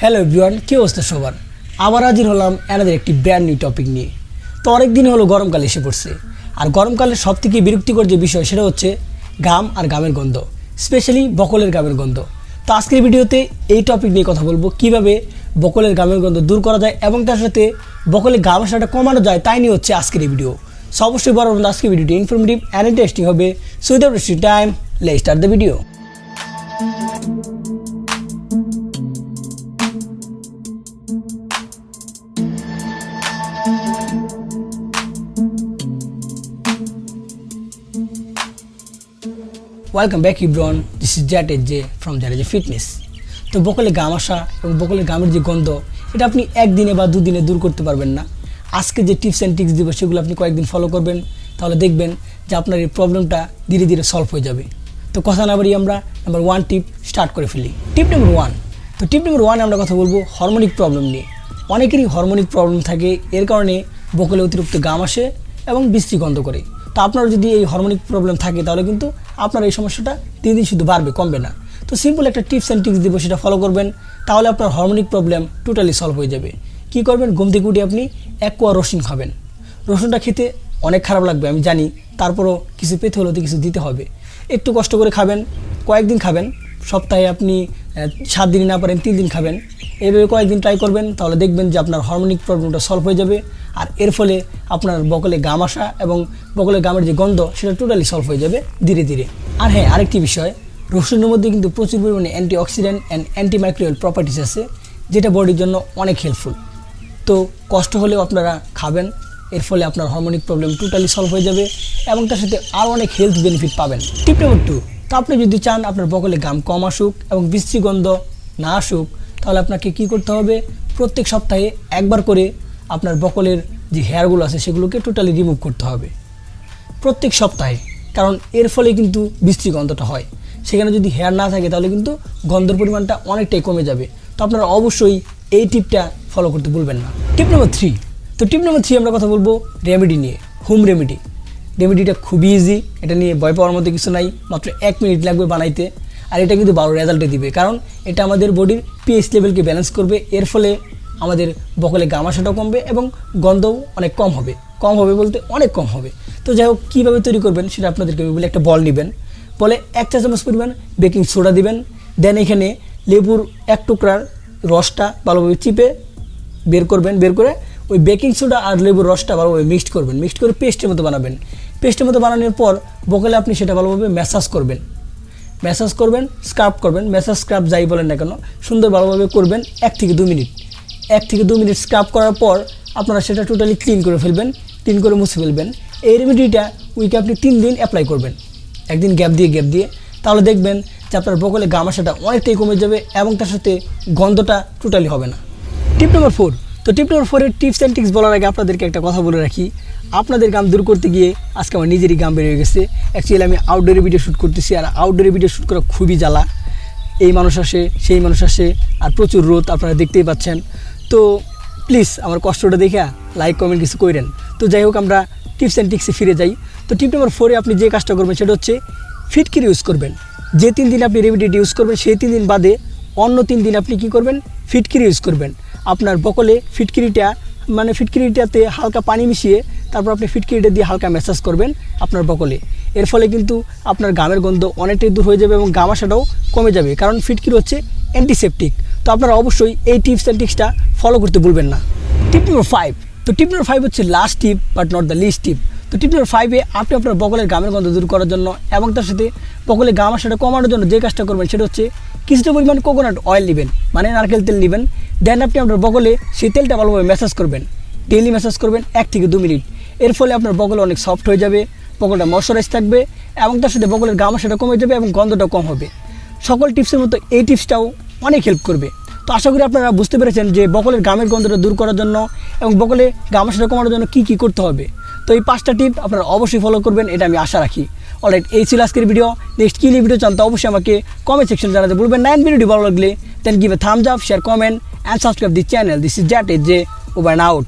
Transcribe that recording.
Hello everyone কী অবস্থা সবার? আবার হাজির হলাম এনাদের একটি ব্র্যান্ড নিউ টপিক নিয়ে। তো অনেক দিন হলো গরমকাল এসে পড়ছে। আর গরমকালের সব থেকে বিরক্তিকর যে বিষয় সেটা হচ্ছে ঘাম আর ঘামের গন্ধ স্পেশালি বকলের ঘামের গন্ধ। তো আজকের ভিডিওতে এই টপিক নিয়ে কথা বলব, কীভাবে বকলের ঘামের গন্ধ দূর করা যায় এবং তার সাথে বকলের ঘাম আসাটা কমানো যায় তাই নিয়ে হচ্ছে আজকের এই ভিডিও সো অবশ্যই বড় আজকের ভিডিওটি ইনফরমেটিভ অ্যান্ড ইন্টারেস্টিং হবে। So without time let start the video welcome back everyone this is জ্যাট এজ জে ফ্রম জ্যাট এজ ফিটনেস তো বকলে গাম আসা এবং বকলের গামের যে গন্ধ, এটা আপনি একদিনে বা দুদিনে দূর করতে পারবেন না। আজকে যে টিপস অ্যান্ড টিক্স দিব, সেগুলো আপনি কয়েকদিন ফলো করবেন। তাহলে দেখবেন যে আপনার এই প্রবলেমটা ধীরে ধীরে সলভ হয়ে যাবে। তো কথা না বাড়ি আমরা নাম্বার ওয়ান টিপ স্টার্ট করে ফেলি। টিপ নাম্বার ওয়ান তো টিপ নাম্বার ওয়ানে আমরা কথা বলব হরমোনিক প্রবলেম নিয়ে। অনেকেরই হরমোনিক প্রবলেম থাকে, এর কারণে বকলে অতিরিক্ত গাম আসে এবং বৃষ্টি গন্ধ করে। তো আপনার যদি এই হরমোনিক প্রবলেম থাকে, তাহলে কিন্তু আপনার এই সমস্যাটা দিন দিন শুধু বাড়বে, কমবে না। তো সিম্পল একটা টিপস অ্যান্ড টিক্স দিব, সেটা ফলো করবেন, তাহলে আপনার হরমোনিক প্রবলেম টোটালি সলভ হয়ে যাবে। কী করবেন? ঘুম থেকে উঠে আপনি এক কোয়া রসুন খাবেন। রসুনটা খেতে অনেক খারাপ লাগবে, আমি জানি। তারপরও কিছু পেতে হলেও তো কিছু দিতে হবে। একটু কষ্ট করে খাবেন, কয়েকদিন খাবেন, সপ্তাহে আপনি সাত দিন না পারেন, তিন দিন খাবেন। এইভাবে কয়েকদিন ট্রাই করবেন, তাহলে দেখবেন যে আপনার হরমোনিক প্রবলেমটা সলভ হয়ে যাবে। আর এর ফলে আপনার বকলে গাম আসা এবং বকলে গামের যে গন্ধ, সেটা টোটালি সলভ হয়ে যাবে ধীরে ধীরে। আর হ্যাঁ আরেকটি বিষয়, রসুনের মধ্যে কিন্তু প্রচুর পরিমাণে antioxidant and antimicrobial properties আছে, যেটা বডির জন্য অনেক হেল্পফুল তো কষ্ট হলেও আপনারা খাবেন, এর ফলে আপনার হরমোনিক প্রবলেম টোটালি সলভ হয়ে যাবে এবং তার সাথে আরও অনেক হেলথ বেনিফিট পাবেন। টিপ নাম্বার টু তো আপনি যদি চান আপনার বকলে গাম কম আসুক এবং বৃষ্টি গন্ধ না আসুক, তাহলে আপনাকে কি করতে হবে? প্রত্যেক সপ্তাহে একবার করে আপনার বকলের যে হেয়ারগুলো আছে সেগুলোকে টোটালি রিমুভ করতে হবে। প্রত্যেক সপ্তাহে, কারণ এর ফলে কিন্তু বৃষ্টি গন্ধটা হয়। সেখানে যদি হেয়ার না থাকে, তাহলে কিন্তু গন্ধের পরিমাণটা অনেকটাই কমে যাবে। তো আপনারা অবশ্যই এই টিপটা ফলো করতে ভুলবেন না। টিপ নাম্বার থ্রি তো টিপ নাম্বার থ্রি আমরা কথা বলব রেমেডি নিয়ে হোম রেমেডি রেমেডিটা খুবই ইজি এটা নিয়ে ভয় পাওয়ার মতো কিছু নাই। মাত্র এক মিনিট লাগবে বানাইতে। আর এটা কিন্তু ভালো রেজাল্টে দিবে। কারণ এটা আমাদের বডির পিএইচ লেভেলকে ব্যালেন্স করবে। এর ফলে আমাদের বকলে গামাশাটাও কমবে এবং গন্ধও অনেক কম হবে। কম হবে বলতে অনেক কম হবে। তো যাই হোক, কীভাবে তৈরি করবেন সেটা আপনাদেরকে আমি বলি একটা বল নেবেন। বলে এক চা চামচ পরিমাণ বেকিং সোডা দিবেন। দেন এখানে লেবুর এক টুকরার রসটা ভালোভাবে চিপে বের করবেন। বের করে ওই বেকিং সোডা আর লেবুর রসটা ভালোভাবে মিক্সড করবেন। মিক্সড করে পেস্টের মতো বানাবেন। পেস্টের মতো বানানোর পর বকলে আপনি সেটা ভালোভাবে ম্যাসাজ করবেন। ম্যাসাজ করবেন স্ক্রাব করবেন ম্যাসাজ স্ক্রাব যাই বলেন না কেন, সুন্দর ভালোভাবে করবেন এক থেকে দু মিনিট। এক থেকে দু মিনিট স্ক্রাব করার পর আপনারা সেটা টোটালি ক্লিন করে ফেলবেন ক্লিন করে মুছে ফেলবেন। এই রেমেডিটা উইকে আপনি তিন দিন অ্যাপ্লাই করবেন। একদিন গ্যাপ দিয়ে গ্যাপ দিয়ে। তাহলে দেখবেন যে আপনার বকলে গামাশাটা অনেকটাই কমে যাবে এবং তার সাথে গন্ধটা টোটালি হবে না। টিপ নম্বর ফোর তো টিপ নম্বর ফোরের টিপস অ্যান্ড টিক্স বলার আগে আপনাদেরকে একটা কথা বলে রাখি। আপনাদের গাম দূর করতে গিয়ে আজকে আমার নিজেরই গাম বেরিয়ে গেছে। অ্যাকচুয়ালি আমি আউটডোরে ভিডিও শ্যুট করতেছি আর আউটডোরে ভিডিও শ্যুট করা খুবই জ্বালা। এই মানুষ আসে, সেই মানুষ আসে আর প্রচুর রোদ, আপনারা দেখতেই পাচ্ছেন। তো প্লিজ আমার কষ্টটা দেখে লাইক কমেন্ট কিছু করেন তো যাই হোক আমরা টিপস অ্যান্ড টিক্সে ফিরে যাই। তো টিপ নম্বর ফোরে আপনি যে কাজটা করবেন সেটা হচ্ছে ফিটকির ইউজ করবেন। যে তিন দিন আপনি রেমিডিটি ইউজ করবেন, সেই তিন দিন বাদে অন্য তিন দিন আপনি কি করবেন? ফিটকিরি ইউজ করবেন। আপনার বকলে ফিটকিরিটা মানে ফিটকিরিটাতে হালকা পানি মিশিয়ে তারপর আপনি ফিটকিরিটা দিয়ে হালকা ম্যাসাজ করবেন আপনার বকলে। এর ফলে কিন্তু আপনার গামের গন্ধ অনেকটাই দূর হয়ে যাবে এবং গামাশাটাও কমে যাবে, কারণ ফিটকির হচ্ছে অ্যান্টিসেপটিক তো আপনারা অবশ্যই এই টিপস অ্যান্ড টিক্সটা ফলো করতে ভুলবেন না। টিপ নম্বর ফাইভ তো টিপ নম্বর ফাইভ হচ্ছে last tip but not the least tip তো টিপ নম্বর ফাইভে আপনি আপনার বকলের গামের গন্ধ দূর করার জন্য এবং তার সাথে বকলের গামাশাটা কমানোর জন্য যে কাজটা করবেন সেটা হচ্ছে কিছুটা পরিমাণ কোকোনাট অয়েল নেবেন মানে নারকেল তেল নেবেন। দেন আপনি আপনার বগলে সেই তেলটা ভালোভাবে ম্যাসাজ করবেন। ডেইলি ম্যাসাজ করবেন এক থেকে দু মিনিট। এর ফলে আপনার বগল অনেক সফট হয়ে যাবে, বগলটা ময়শ্চারাইজ থাকবে এবং তার সাথে বগলের গামাশাটা কমে যাবে এবং গন্ধটাও কম হবে। সকল টিপসের মতো এই টিপসটাও অনেক হেল্প করবে। তো আশা করি আপনারা বুঝতে পেরেছেন যে বকলের গামের গন্ধটা দূর করার জন্য এবং বকলে গামাশাটা কমানোর জন্য কী কী করতে হবে। তো এই পাঁচটা টিপ আপনারা অবশ্যই ফলো করবেন, এটা আমি আশা রাখি। অলরাইট এই ছিল আজকের ভিডিও নেক্সট কী ভিডিও চান তো অবশ্যই আমাকে কমেন্ট সেকশন জানাতে বলবেন নাইন ভিডিওটি ভালো লাগলে then give a thumbs up share comment and subscribe the channel. This is Jatit J over and out.